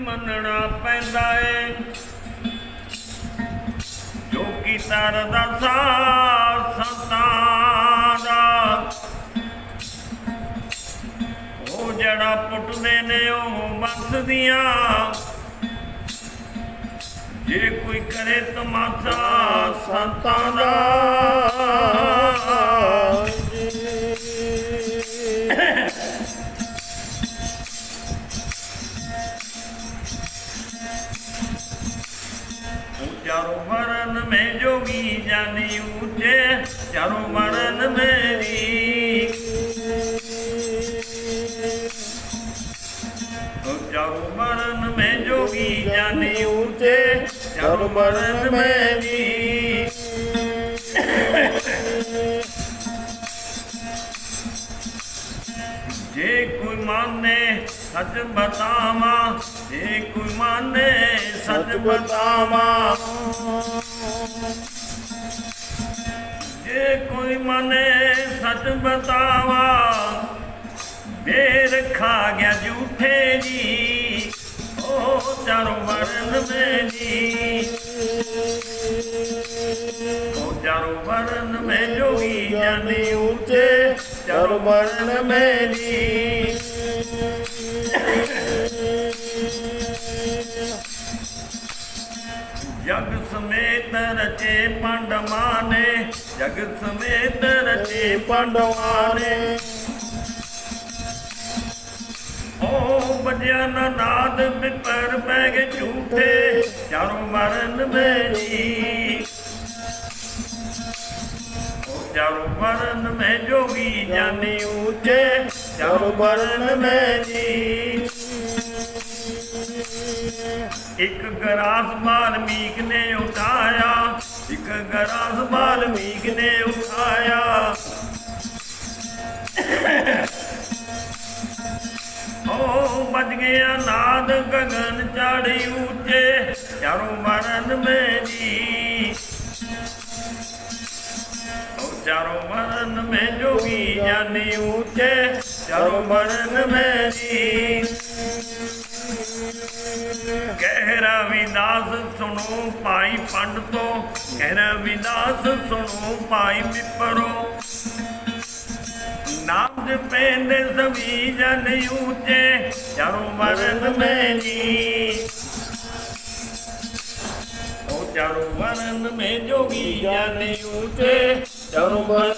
ਮੰਨਣਾ ਪੈਂਦਾ ਏ। ਜੋ ਕੀ ਤਰਦਾ ਸਾਥ ਸੰਤਾਂ ਦਾ। ਉਹ ਜੜਾ ਪੁੱਟਦੇ ਨੇ ਉਹ ਬਖਸ਼ਦੀਆਂ ਜੇ ਕੋਈ ਕਰੇ ਤਮਾਸ਼ਾ ਸੰਤਾਂ ਦਾ। चारो मरण में जोगी जानी ऊंचे चारो मरण में चारो मरण में जोगी जानी ऊंचे चारो मरण में भी जे कोई माने सच बतावा जे कोई माने ਸੱਚ ਬਤਾਵਾ ਜੇ ਕੋਈ ਮਨੇ ਸੱਚ ਬਤਾਵਾ ਫੇਰ ਖਾ ਗਿਆ ਝੂਠੇ ਜੀ। ਉਹ ਚਾਰੋਂ ਵਰਨ ਮੇਰੀ ਉਹ ਚਾਰੋਂ ਵਰਨ ਮੇ ਜੋਗੀ ਜਾਨੀ ਉੱਚੇ। ਚਾਰੋਂ ਵਰਨ ਮੇਰੀ ਰਚੇ ਪੰਡਵਾਂ ਨੇ ਜਗ ਸਮੇਤ ਰਚੇ ਪੰਡਵਾਂ ਨੇ ਓ ਬਜਿਆ ਨਾਦ ਬਿਪਰ ਪੈ ਗਏ ਝੂਠੇ, ਚਾਰੋਂ ਮਰਨ ਮੇਰੀ ਚਾਰੋਂ ਮਰਨ ਮੈਂ ਜੋਗੀ, ਜਾਨੀ ਉੱਚੇ, ਚਾਰੋਂ ਮਰਨ ਮੇਰੀ ਇੱਕ ਗਰਾਸ ਬਾਲਮੀਕ ਨੇ ਉਠਾਇਆ, ਇੱਕ ਗਰਾਸ ਬਾਲਮੀਕ ਨੇ ਉਠਾਇਆ। ਓ ਵੱਜ ਗਿਆ ਨਾਦ ਗਗਨ ਚਾੜੀ ਉੱਚੇ ਚਾਰੋਂ ਮਰਨ ਮੇਰੀ। ਓ ਚਾਰੋਂ ਮਰਨ ਮੇ ਜੋਗੀ ਜਾਨੀ ਉੱਚੇ ਚਾਰੋਂ ਮਰਨ ਮੇਰੀ। ਕਹਿ ਰਵਿਦਾਸ ਸੁਣੋ ਭਾਈ ਪੰਡ ਤੋਂ। ਕਹਿ ਰਵਿਦਾਸ ਸੁਣੋ ਭਾਈ ਮਿੱਪਰੋ ਨਾਮ ਦੇ ਪੈਂਦੇ ਸਭੀ ਜਨ ਉੱਚੇ ਚਾਰੋਂ ਵਰਨ ਮੇਰੀ ਉਹ ਚਾਰੋਂ ਵਰਨ ਮੇ ਜੋਗੀ ਜਨ ਉੱਚੇ ਚਾਰੋਂ ਵਰਨ ਮੇਰੀ